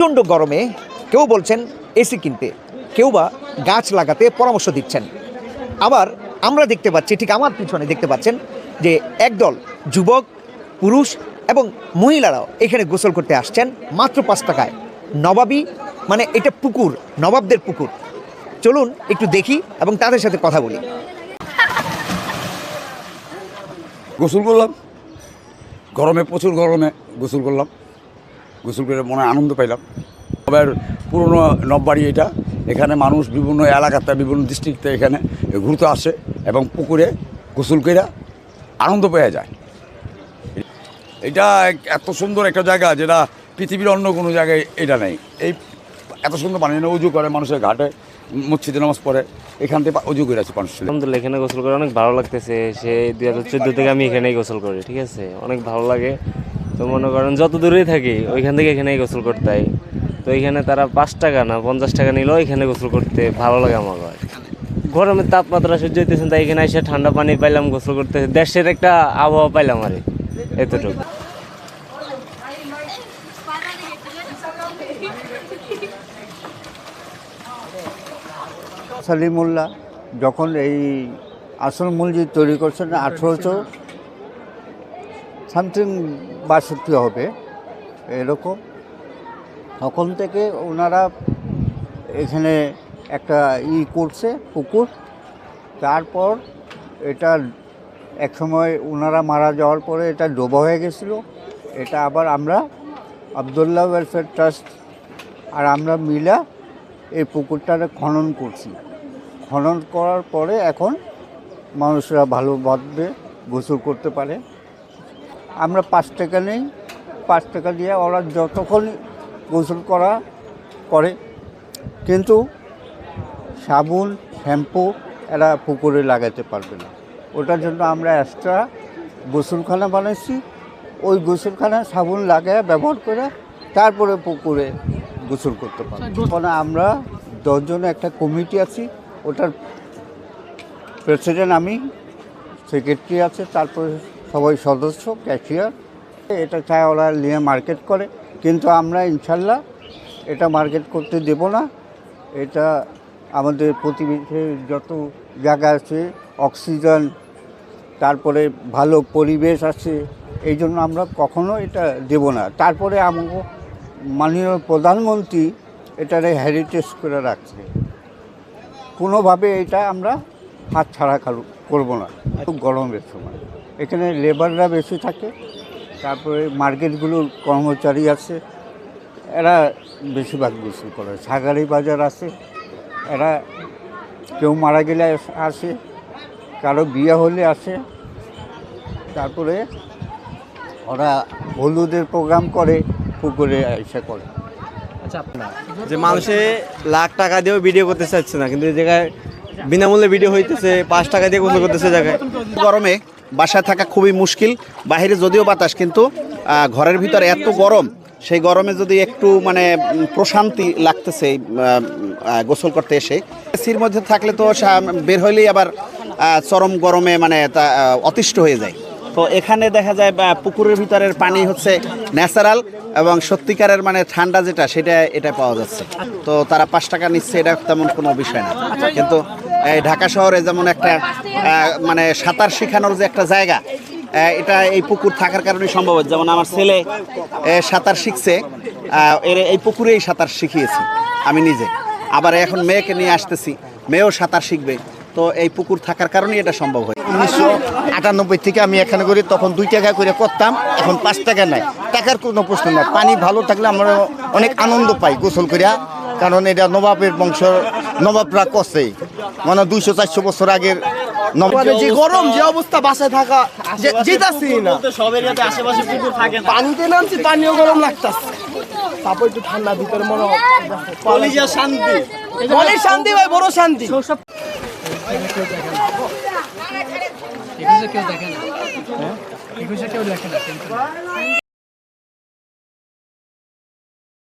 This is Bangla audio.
প্রচণ্ড গরমে কেউ বলছেন এসি কিনতে, কেউ বা গাছ লাগাতে পরামর্শ দিচ্ছেন। আবার আমরা দেখতে পাচ্ছি, ঠিক আমার পিছনে দেখতে পাচ্ছেন যে একদল যুবক, পুরুষ এবং মহিলারাও এখানে গোসল করতে আসছেন মাত্র পাঁচ টাকায়। নবাবী মানে এটা পুকুর, নবাবদের পুকুর। চলুন একটু দেখি এবং তাদের সাথে কথা বলি। গোসল করলাম। গরমে, প্রচুর গরমে গোসল করলাম। গোসল করে মনে আনন্দ পাইলাম। আবার পুরনো নববাড়ি এটা, এখানে মানুষ বিভিন্ন এলাকাতে, বিভিন্ন ডিস্ট্রিক্টে এখানে ঘুরতে আসে এবং পুকুরে গোসল করে আনন্দ পাওয়া যায়। এটা এত সুন্দর একটা জায়গা যেটা পৃথিবীর অন্য কোনো জায়গায় এটা নেই। এই এত সুন্দর পানি উজু করে মানুষের ঘাটে, মসজিদে নামাজ পড়ে, এখান থেকে উজু করে আছে মানুষ। আলহামদুলিল্লাহ, এখানে গোসল করে অনেক ভালো লাগতেছে। সে দুই হাজার চোদ্দ থেকে আমি এখানেই গোসল করি, ঠিক আছে? অনেক ভালো লাগে। তো মনে করেন যত দূরেই থাকি, ওইখান থেকে এখানেই গোসল করতে হয় তো এখানে তারা পাঁচ টাকা না, পঞ্চাশ টাকা নিলেও এখানে গোসল করতে ভালো লাগে আমার গরমের তাপমাত্রা সহ্য হইতেছেন তাই এখানে এসে ঠান্ডা পানি পাইলাম, গোসল করতে দেশের একটা আবহাওয়া পাইলাম আর, এতটুকু। সালিমুল্লাহ, যখন এই আসল মসজিদ তৈরি করছেন, আঠেরোশো সামথিং বাষট্টি হবে, এরকম। তখন থেকে ওনারা এখানে একটা ই করছে, পুকুর। তারপর এটা একসময় ওনারা মারা যাওয়ার পরে এটা ডোবা হয়ে গেছিল। এটা আবার আমরা আবদুল্লাহ ওয়েলফেয়ার ট্রাস্ট আর আমরা মিলা এই পুকুরটারে খনন করছি। খনন করার পরে এখন মানুষরা ভালো ভালোভাবে গোসল করতে পারে। আমরা পাঁচ টাকা নেই পাঁচ টাকা দিয়ে ওরা যতক্ষণ গোসল করা করে। কিন্তু সাবুন শ্যাম্পু এরা পুকুরে লাগাতে পারবে না। ওটার জন্য আমরা এক্সট্রা গোসলখানা বানাইছি। ওই গোসলখানা সাবুন লাগায় ব্যবহার করে তারপরে পুকুরে গোসল করতে পারবে। মানে আমরা দশজনে একটা কমিটি আছি। ওটার প্রেসিডেন্ট আমি সেক্রেটারি আছে তারপরে সবাই সদস্য ক্যাশিয়ার এটা চায় ওরা নিয়ে মার্কেট করে। কিন্তু আমরা ইনশাল্লাহ এটা মার্কেট করতে দেব না। এটা আমাদের প্রতিবেশী যত জায়গা আছে অক্সিজেন তারপরে ভালো পরিবেশ আছে, এই জন্য আমরা কখনো এটা দেব না। তারপরে আমাকে মাননীয় প্রধানমন্ত্রী এটারে হেরিটেজ করে রাখছে। কোনোভাবে এটা আমরা হাত ছাড়া করব না। খুব গরমের সময়। এখানে লেবাররা বেশি থাকে তারপরে মার্কেটগুলোর কর্মচারী আছে এরা বেশিরভাগ গোসল করে। সাগারি বাজার আছে এরা কেউ মারা গেলে আসে কারও বিয়ে হলে আসে তারপরে ওরা হলুদের প্রোগ্রাম করে পুকুরে এসে করে। যে মানুষে লাখ টাকা দিয়েও ভিডিও করতে চাচ্ছে না কিন্তু এই জায়গায় বিনামূল্যে ভিডিও হইতেছে পাঁচ টাকা দিয়ে গোসল করতেছে জায়গায়। গরমে বাসায় থাকা খুবই মুশকিল, বাহিরে যদিও বাতাস, কিন্তু ঘরের ভিতরে এত গরম, সেই গরমে যদি একটু মানে প্রশান্তি লাগতেছে গোসল করতে এসে। এসির মধ্যে থাকলে তো বের হইলেই আবার চরম গরমে মানে তা অতিষ্ঠ হয়ে যায়। তো এখানে দেখা যায়, বা, পুকুরের ভিতরের পানি হচ্ছে ন্যাচারাল এবং সত্যিকারের মানে ঠান্ডা যেটা, সেটা, এটা পাওয়া যাচ্ছে। তো তারা পাঁচ টাকা নিচ্ছে, এটা তেমন কোনো বিষয় না। কিন্তু ঢাকা শহরে যেমন একটা মানে সাঁতার শেখানোর যে একটা জায়গা এটা এই পুকুর থাকার কারণে সম্ভব। যেমন আমার ছেলে সাঁতার শিখছে এর, এই পুকুরেই সাঁতার শিখিয়েছি, আমি নিজে। আবার এখন মেয়েকে নিয়ে আসতেছি, মেয়েও সাঁতার শিখবে। তো এই পুকুর থাকার কারণেই এটা সম্ভব হয়। উনিশশো আটানব্বই থেকে আমি এখানে করি, তখন দুই টাকা করে করতাম, এখন পাঁচ টাকা নাই। টাকার কোনো প্রশ্ন নাই। পানি ভালো থাকলে আমরা অনেক আনন্দ পাই গোসল করিয়া, কারণ এটা নবাবের বংশ নবাবরা করছে মানে দুইশো চারশো বছর আগের মানে যে গরম যে অবস্থা বাসায় থাকা যে- যেতাছি না। আশেপাশে পুকুর থাকে পানিতে নামছি পানিও গরম লাগতাছে। তারপর একটু ঠান্ডা ভিতরে মনে হয় কলিজা শান্তি। মনের শান্তি ভাই বড় শান্তি। কেউ দেখে না। হ্যাঁ? কেউ দেখে না